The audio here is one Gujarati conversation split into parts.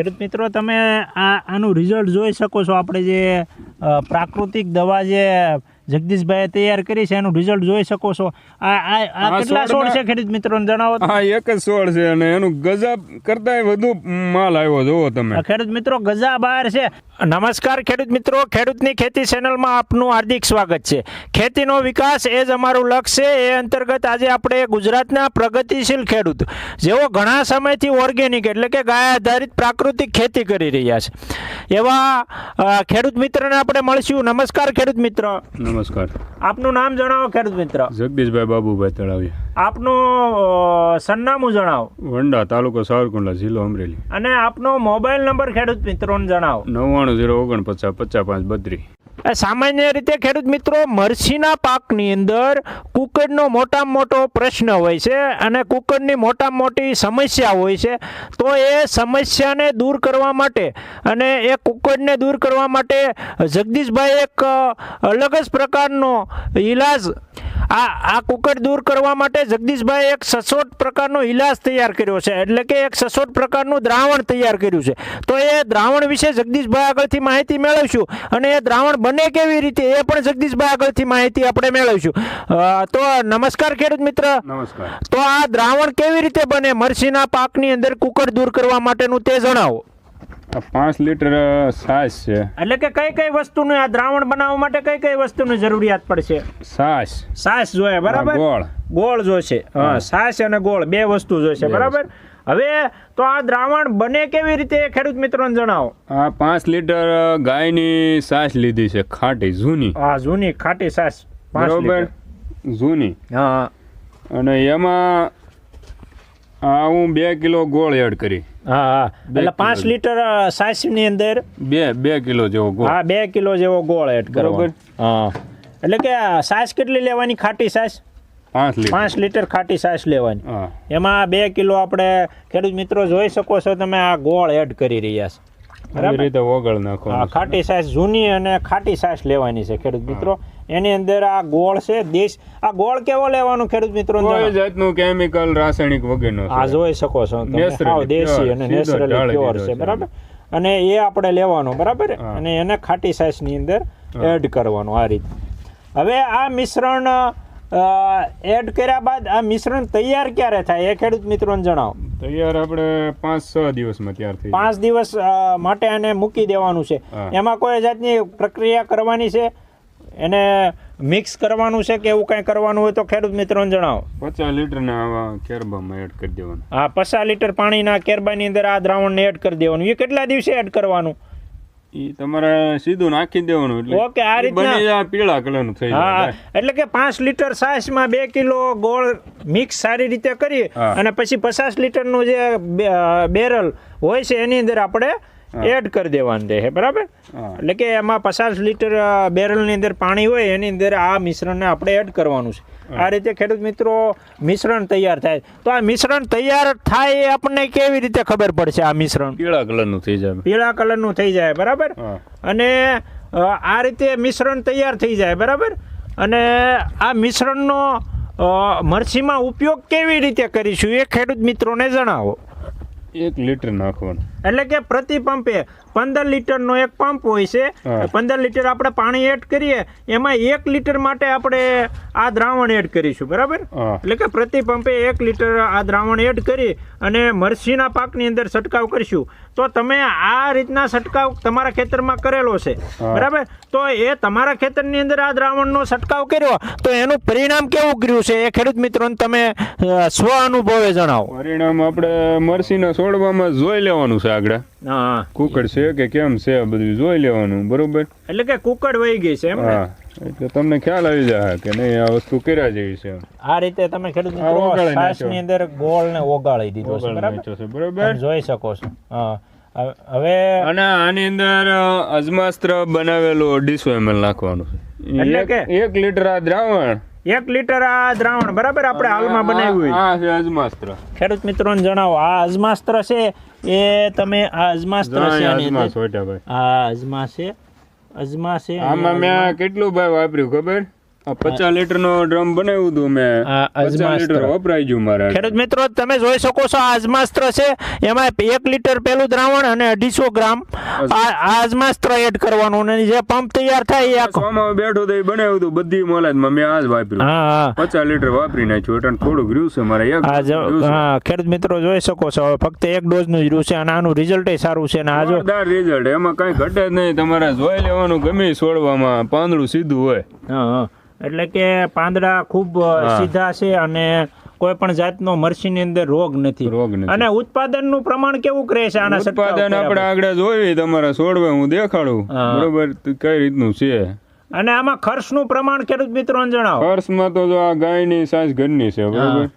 ખેડૂત મિત્રો તમે આ આનું રિઝલ્ટ જોઈ શકો છો. આપણે જે પ્રાકૃતિક દવા જે જગદીશભાઈએ તૈયાર કરી છે એનું રિઝલ્ટ જોઈ શકો છો. આ આ કેટલા છોડ છે ખેડૂત મિત્રોને જણાવો. હા એક જ છોડ છે અને એનું ગજબ કરતાંય વધુ માલ આવ્યો જોવો તમે. ખેડૂત મિત્રો ગજા બહાર છે. નમસ્કાર ખેડૂત મિત્રો ખેડૂતની ખેતી ચેનલમાં આપનું હાર્દિક સ્વાગત છે. ખેતીનો વિકાસ એ જ અમારું લક્ષ્ય છે એ અંતર્ગત આજે આપણે ગુજરાતના પ્રગતિશીલ ખેડૂત જેઓ ઘણા સમયથી ઓર્ગેનિક એટલે કે ગાય આધારિત પ્રાકૃતિક ખેતી કરી રહ્યા છે. એવા ખેડૂત મિત્રને આપણે મળશું. નમસ્કાર ખેડૂત મિત્ર. નમસ્કાર. આપનું નામ જણાવો ખેડૂત મિત્ર. જગદીશભાઈ બાબુભાઈ તળાવિયા. આપનું સરનામું જણાવો. વંડા તાલુકો સાવરકુંડલા જિલ્લો અમરેલી. અને આપનો મોબાઈલ નંબર ખેડૂત મિત્રોને જણાવો. નવ્વાણું ઝીરો ઓગણપચાસ, પચાસ પાંચ, બત્રીસ. સામાન્ય રીતે ખેડૂત મિત્રો મરસીના પાકની અંદર કુકડનો મોટામાં મોટો પ્રશ્ન હોય છે અને કુકડની મોટામાં મોટી સમસ્યા હોય છે, તો એ સમસ્યાને દૂર કરવા માટે અને એ કુકડને દૂર કરવા માટે જગદીશભાઈ એક અલગ જ પ્રકારનો ઈલાજ આ આ કુકડ દૂર કરવા માટે જગદીશભાઈ એક સચોટ પ્રકારનો ઈલાજ તૈયાર કર્યો છે. એટલે કે એક સચોટ પ્રકારનું દ્રાવણ તૈયાર કર્યું છે. તો એ દ્રાવણ વિશે જગદીશભાઈ આગળથી માહિતી મેળવશું અને એ દ્રાવણ બને કેવી રીતે એ પણ જગદીશભાઈ આગળથી માહિતી આપણે મેળવશું. તો નમસ્કાર ખેડૂત મિત્ર. નમસ્કાર. તો આ દ્રાવણ કેવી રીતે બને? મરસીના પાકની અંદર કુકડ દૂર કરવા માટેનું તે જણાવો. આ પાંચ લીટર છાશ છે. એટલે કે કઈ કઈ વસ્તુનું આ દ્રાવણ બનાવવા માટે કઈ કઈ વસ્તુની જરૂરિયાત પડશે? છાશ. સાસ જોઈએ બરાબર? ગોળ. ગોળ જોશે. હા સાસ અને ગોળ બે વસ્તુ જોશે બરાબર? હવે તો આ દ્રાવણ બને કેવી રીતે ખેડૂત મિત્રોને જણાવો. આ પાંચ લીટર ગાયની છાશ લીધી છે ખાટી જૂની. આ જૂની ખાટી સાસ બરોબર? જૂની. હા. અને એમાં આ હું બે કિલો ગોળ એડ કરી. હા એટલે પાંચ. લીટર સાસની અંદર? બે બે કિલો જેવો ગોળ. હા બે કિલો જેવો ગોળ એડ કરો હા. એટલે કે સાસ કેટલી લેવાની ખાટી સાસ પાંચ લીટર. પાંચ લીટર ખાટી સાસ લેવાની. એમાં બે કિલો આપણે ખેડૂત મિત્રો જોઈ શકો છો તમે આ ગોળ એડ કરી રહ્યા છો. બરાબર? રીતે ઓગળ નાખવાનું ખાટી સાસ જૂની અને ખાટી સાસ લેવાની છે ખેડૂત મિત્રો. એની અંદર આ ગોળ છે દેશ આ ગોળ કેવો લેવાનો ખેડૂત મિત્રો કોઈ જાતનું કેમિકલ રાસાયણિક વગરનો આ જોઈ શકો છો તમે. દેશી અને નેચરલી પ્યોર છે. બરાબર? અને એ આપણે લેવાનો બરાબર? અને એને ખાટી છાશની અંદર એડ કરવાનું આ રીતે. હવે આ મિશ્રણ એડ કર્યા બાદ આ મિશ્રણ તૈયાર ક્યારે થાય એ ખેડૂત મિત્રોને જણાવો. તૈયાર આપણે પાંચ છ દિવસમાં તૈયાર થઈ પાંચ દિવસ માટે આને મૂકી દેવાનું છે. એમાં કોઈ જાતની પ્રક્રિયા કરવાની છે? એને મિક્સ કરવાનું છે કે એવું કંઈ કરવાનું હોય તો ખેડૂત મિત્રોને જણાવો. પચાસ લીટરના આવા કેરબામાં એડ કરી દેવાનું. આ પચાસ લીટર પાણીના કેરબાની અંદર આ દ્રાવણને એડ કરી દેવાનું. એ કેટલા દિવસે એડ કરવાનું? એ તમારે સીધું નાખી દેવાનું એટલે ઓકે, આ ઈ રીતના- બની પીળા કલરનું થઈ જાય એટલે કે પાંચ લીટર છાશમાં બે કિલો ગોળ મિક્સ સારી રીતે કરી અને પછી પચાસ લીટરનું જે બેરલ હોય છે એની અંદર આપણે. એડ કરી દેવાનું રહે બરાબર? એટલે કે એમાં પચાસ લીટર બેરલની અંદર પાણી હોય એની અંદર આ મિશ્રણને આપણે એડ કરવાનું છે. આ રીતે ખેડૂત મિત્રો મિશ્રણ તૈયાર થાય. તો આ મિશ્રણ તૈયાર થાય એ આપણને કેવી રીતે ખબર પડશે આ મિશ્રણ? પીળા કલરનું થઈ જાય. પીળા કલરનું થઈ જાય બરાબર? અને આ રીતે મિશ્રણ તૈયાર થઈ જાય બરાબર? અને આ મિશ્રણનો મરસીમાં ઉપયોગ કેવી રીતે કરીશું એ ખેડૂત મિત્રોને જણાવો. એક લીટર નાખવાનું. એટલે કે પ્રતિ પંપે પંદર લીટરનો એક પંપ હોય છે. પંદર લીટર આપણે પાણી એડ કરીએ એમાં એક લીટર માટે આપણે આ દ્રાવણ એડ કરીશું બરાબર? એટલે કે પ્રતિ પંપે એક લીટર આ દ્રાવણ એડ કરી અને મરસીના પાકની અંદર છંટકાવ કરીશું. તો તમે આ રીતના છંટકાવ તમારા ખેતરમાં કરેલો છે બરાબર? તો એ તમારા ખેતરની અંદર આ દ્રાવણનો છંટકાવ કર્યો તો એનું પરિણામ કેવું કર્યું છે એ ખેડૂત મિત્રોને તમે સ્વ અનુભવે જણાવો. પરિણામ આપણે મરસીના છોડવામાં જોઈ લેવાનું છે. આગળ. હા. કુકડ છે કે કેમ છે બધું જોઈ લેવાનું બરોબર? એટલે કે કુકડ વહી ગઈ છે એમ? હા. એટલે તમને ખ્યાલ આવી જાય કે નહીં આ વસ્તુ કર્યા જેવી છે. આ રીતે તમે ખેડૂત ઓગાળી અંદર ગોળ ને ઓગાળી દીધો છે બરાબર? જોઈ શકો છો. હા. હવે- હવે અને આની અંદર અજમાસ્ત્ર બનાવેલું અઢીસો એમએલ નાખવાનું એટલે કે? એક લીટર આ દ્રાવણ એક લીટર આ દ્રાવણ બરાબર? આપણે હાલમાં બનાવ્યું આ છે અજમાસ્ત્ર. ખેડૂત મિત્રોને જણાવો આ અજમાસ્ત્ર છે? એ તમે આ અજમાસ્ત્ર છે અજમા સોટા ભાઈ. આ અજમા છે અજમા છે આમાં મેં કેટલું ભાઈ વાપર્યું ખબર? પચાસ લીટર નો ડ્રમ બનાવ્યું હતું મેં. પચાસ. લીટર વપરાઈ ગયું મારે ખેડૂત મિત્રો તમે જોઈ શકો છો આજમાસ્ત્ર છે. એમાં એક લીટર પેલું દ્રાવણ અને અઢીસો ગ્રામ આજમાસ્ત્ર એડ કરવાનું અને જે પંપ તૈયાર થાય એ આખો. બેઠો તો એ બનાવ્યું હતું બધી મોલાદમાં મેં આજ વાપર્યું. પચાસ લીટર વાપરી નાખ્યું એટલે થોડુંક રહ્યું છે મારે એક જો. હા ખેડૂત મિત્રો જોઈ શકો છો હવે ફક્ત એક ડોઝનું જ રહ્યું છે અને આનું રિઝલ્ટ સારું છે અને આજો રિઝલ્ટ એમાં કઈ ઘટે જ નહીં. તમારે જોઈ લેવાનું ગમે છોડવામાં પાંદડું સીધું હોય. હા હા. એટલે કે પાંદડા ખૂબ સીધા છે અને કોઈ પણ જાતનો મરસીની અંદર રોગ નથી. રોગ નથી. અને ઉત્પાદનનું પ્રમાણ કેવું કરે છે આના ઉત્પાદન આપણે આગળ જોઈએ તમારે છોડવે હું દેખાડું. બરોબર તો કઈ રીતનું છે? અને આમાં ખર્ચનું પ્રમાણ ખેડૂત મિત્રો જણાવો. ખર્ચમાં તો જો આ ગાયની સાઈઝ ઘરની છે બરોબર?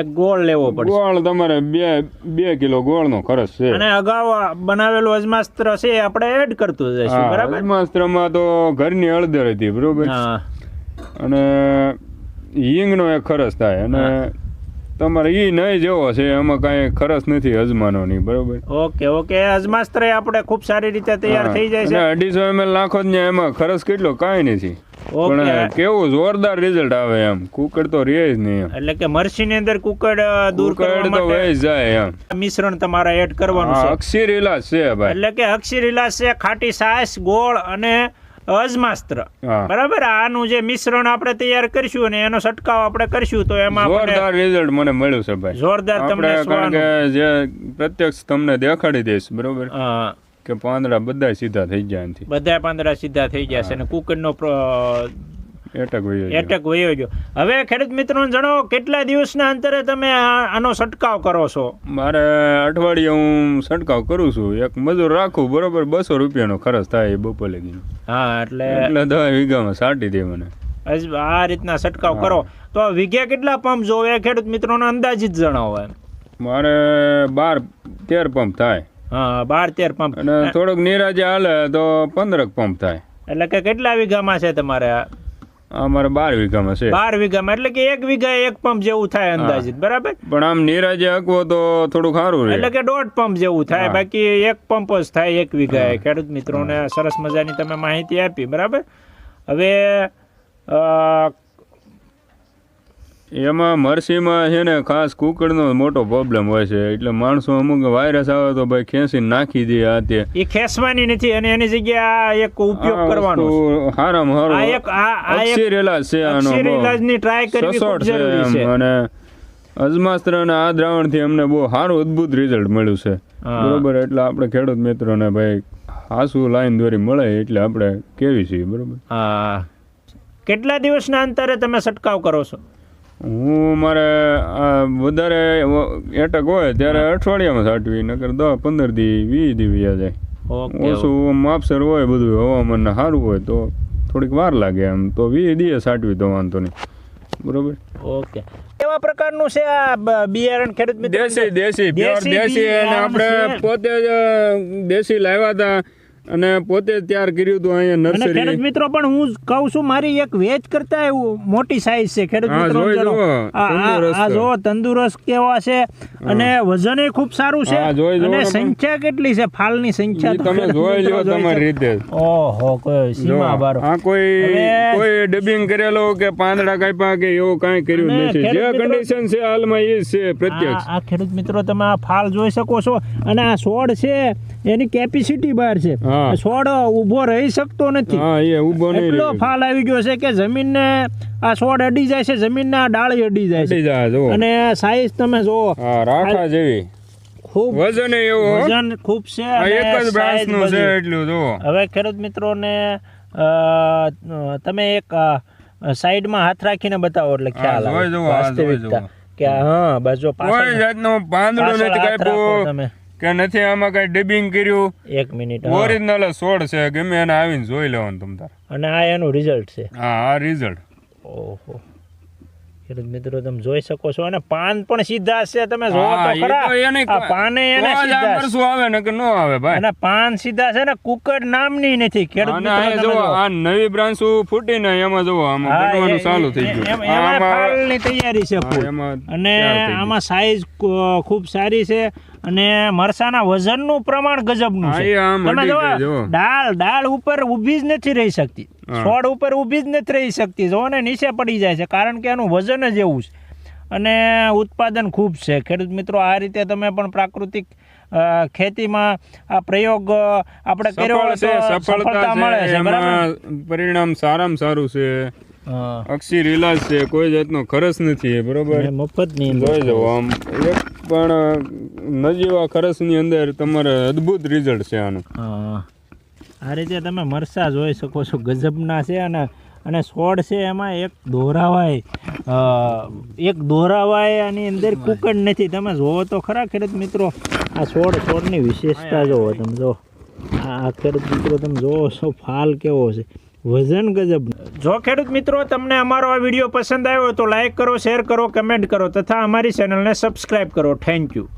એક ગોળ લેવો પડશે. ગોળ તમારે બે બે કિલો ગોળનો ખર્ચ છે. અને અગાઉ બનાવેલું અજમાસ્ત્ર છે આપણે એડ કરતું જઈશું બરાબર? અજમાસ્ત્રમાં તો ઘરની હળદર હતી બરોબર? હા. અને હિંગનો એક ખર્ચ થાય અને તમારે ઈ નહીં જેવો છે એમાં કાંઈ ખર્ચ નથી અજમાનોની બરોબર? ઓકે ઓકે અજમાસ્ત્ર એ આપણે ખૂબ સારી રીતે તૈયાર થઈ જાય છે. અઢીસો ml નાખો જ ને એમાં ખર્ચ કેટલો કાંઈ નથી. પણ કેવું જોરદાર રિઝલ્ટ આવે એમ. કુકડ તો રહે જ નહીં એટલે કે મરસી ની અંદર કુકડ દૂર કરવા તો વહી જાય એમ. મિશ્રણ તમારે એડ કરવાનું છે. અક્ષીર ઇલાજ છે ભાઈ. એટલે કે અક્ષીર ઇલાજ છે ખાટી સાસ ગોળ અને અજમાસ્ત્ર. બરાબર? આનું જે મિશ્રણ આપણે તૈયાર કરીશું અને એનો છંટકાવ આપણે કરીશું તો એમાં જોરદાર રિઝલ્ટ મને મળ્યું છે ભાઈ. જોરદાર તમને કારણ કે જે પ્રત્યક્ષ તમને દેખાડી દઈશ બરોબર? હા, કે પાંદડા બધા સીધા થઈ જાય એનાથી. બધા પાંદડા સીધા થઈ ગયા છે અને કુકડનો એટક વયો ગયો. હવે ખેડૂત મિત્રોને જણાવો કેટલા દિવસના અંતરે તમે આનો છંટકાવ કરો છો? મારે અઠવાડિયે હું છંટકાવ કરું છું. એક મજૂર રાખું બરોબર બસો રૂપિયાનો ખર્ચ થાય બપોલે હા એટલે એટલે દસ વીઘામાં સાટી દે મને. આ રીતના છંટકાવ કરો. તો વીઘે કેટલા પંપ જોવે? એ ખેડૂત મિત્રોને અંદાજિત જણાવો મારે બાર તેર પંપ થાય. હા બાર તેર પંપ. અને થોડોક નિરાજે હાલે તો પંદરક પંપ થાય. એટલે કે કેટલા વીઘામાં છે તમારે આ બાર વીઘામાં છે. બાર વીઘામાં એટલે કે એક વીઘા એક પંપ જેવું થાય અંદાજિત બરાબર? પણ આમ નિરાજે હકવો તો થોડું સારું એટલે કે દોઢ પંપ જેવું થાય બાકી એક પંપ જ થાય એક વીઘા ખેડૂત મિત્રોને સરસ મજાની તમે માહિતી આપી બરાબર? હવે એમાં મરસીમાં છે ને ખાસ કુકડનો મોટો પ્રોબ્લેમ હોય છે. એટલે માણસો અમુક વાયરસ આવે તો ભાઈ ખેંચી નાખી દે આ તે. એ ખેંચવાની નથી અને એની જગ્યા એક ઉપયોગ કરવાનો છે. હારો. આ એક આ એક ઇલાજ છે આનો બહુ. ટ્રાય કરવી ખૂબ જરૂરી છે. અને અજમાસ્ત્ર અને આ દ્રાવણથી અમને બહુ સારું અદ્ભુત રિઝલ્ટ મળ્યું છે. બરોબર એટલે આપણે ખેડૂત મિત્રોને ભાઈ હાસુ લાઈન દોરી મળે એટલે આપણે કેવી છીએ બરોબર? હા. કેટલા દિવસના અંતરે તમે છંટકાવ કરો છો? હું મારે વધારે એટક હોય ત્યારે અઠવાડિયામાં સાટવી નકર દસ પંદર દી વીસ દી વ્યા જાય. ઓછું માપસર હોય બધું હવામાન સારું હોય તો થોડીક વાર લાગે એમ તો વીસ દીએ સાટવી તો વાંધો નહીં. બરોબર? ઓકે. કેવા પ્રકારનું છે આ બિયારણ ખેડૂત દેશી દેશી પ્યોર દેશી દેશી. અને આપણે પોતે જ દેશી લાવ્યા હતા. અને પોતે તૈયાર કર્યું હતું અહીંયા નર્સરી. ખેડૂત મિત્રો પણ હું કહું છું મારી એક વેચ કરતા એવું મોટી સાઈઝ છે ખેડૂત મિત્રો. આ- જો તંદુરસ્ત. કેવા છે અને વજન ખૂબ સારું છે અને સંખ્યા કેટલી છે ફાલની સંખ્યા તમે જોઈ લ્યો તમારી રીતે. ઓહો કોઈ સીમા બાર આ કોઈ કોઈ ડબિંગ કરેલો કે પાંદડા કાપ્યા કે એવું કાંઈ કર્યું નથી. જે કન્ડિશન છે હાલમાં એ છે પ્રત્યક્ષ. આ ખેડૂત મિત્રો તમે આ ફાલ જોઈ શકો છો. અને આ છોડ છે એની કેપેસિટી બહાર છે. છોડ ઊભો રહી શકતો નથી. એટલો ફાલ આવી ગયો છે કે જમીનને આ છોડ અડી જાય છે જમીનના ડાળી અડી જાય છે. અને સાઈઝ તમે જુઓ. રાખા જેવી. ખૂબ વજન એવું વજન ખૂબ છે એક જ size બ્રાન્ચનું છે એટલું જુઓ. હવે ખેડૂત મિત્રોને તમે એક સાઈડમાં હાથ રાખીને બતાવો એટલે ખ્યાલ આવે. વાસ્તવિકતા કે હા બસ જો કોઈ જાતનું પાંદડું નથી હાથ કાપ્યું. તમે. કે નથી આમાં કઈ ડબિંગ કર્યું? એક મિનિટ. ઓરિજિનલ સોળ છે ગમે એને આવીને જોઈ લેવાનું તમ તાર. અને આ એનું રિઝલ્ટ છે. હા આ રિઝલ્ટ ઓહો. ખેડૂત મિત્રો તમે જોઈ શકો છો અને પાન પણ સીધા છે તમે જોવો તો ખરા. આ પાને એના સીધા શું આવે ને કે ન આવે ભાઈ. અને પાન સીધા છે ને કુકડ નામની નથી. ખેડૂત મિત્રો જો આ નવી બ્રાન્ચ ફૂટીને એમાં જો આમાં બનવાનું ચાલુ થઈ ગયું. એમાં ફાલની તૈયારી છે અને. આમાં સાઈઝ ખૂબ સારી છે. અને મરસાના વજનનું પ્રમાણ ગજબનું છે. તમે જોવો, ડાળ ડાળ ઉપર ઊભી જ નથી રહી શકતી. છોડ ઉપર ઊભી જ નથી રહી શકતી. જો ને નીચે પડી જાય છે કારણ કે એનું વજન જ એવું છે. અને ઉત્પાદન ખૂબ છે. ખેડૂત મિત્રો આ રીતે તમે પણ પ્રાકૃતિક ખેતીમાં આ પ્રયોગ આપણે કર્યો સફળતા મળે છે. પરિણામ સારામાં સારું છે. હા. રિલાસ છે કોઈ જાતનો ખર્ચ નથી બરોબર? મફતની અંદર જોઈ જવો આમ. એક પણ નજીવા ખર્ચની અંદર તમારે અદ્ભુત રિઝલ્ટ છે આનું. આ રીતે તમે મરસા જોઈ શકો છો ગજબના છે અને અને છોડ છે એમાં એક દોરાવાય એક દોરાવાય આની અંદર કુકડ નથી. તમે જોવો તો ખરા ખેડૂત મિત્રો આ છોડ છોડની વિશેષતા જોવો તમે જો. આ આ ખેડૂત મિત્રો તમે જોવો છો ફાલ કેવો છે. વજન ગજબ. જો ખેડૂત મિત્રો તમને અમારો આ વીડિયો પસંદ આવ્યો તો લાઈક કરો શેર કરો કમેન્ટ કરો તથા અમારી ચેનલને સબસ્ક્રાઈબ કરો. Thank you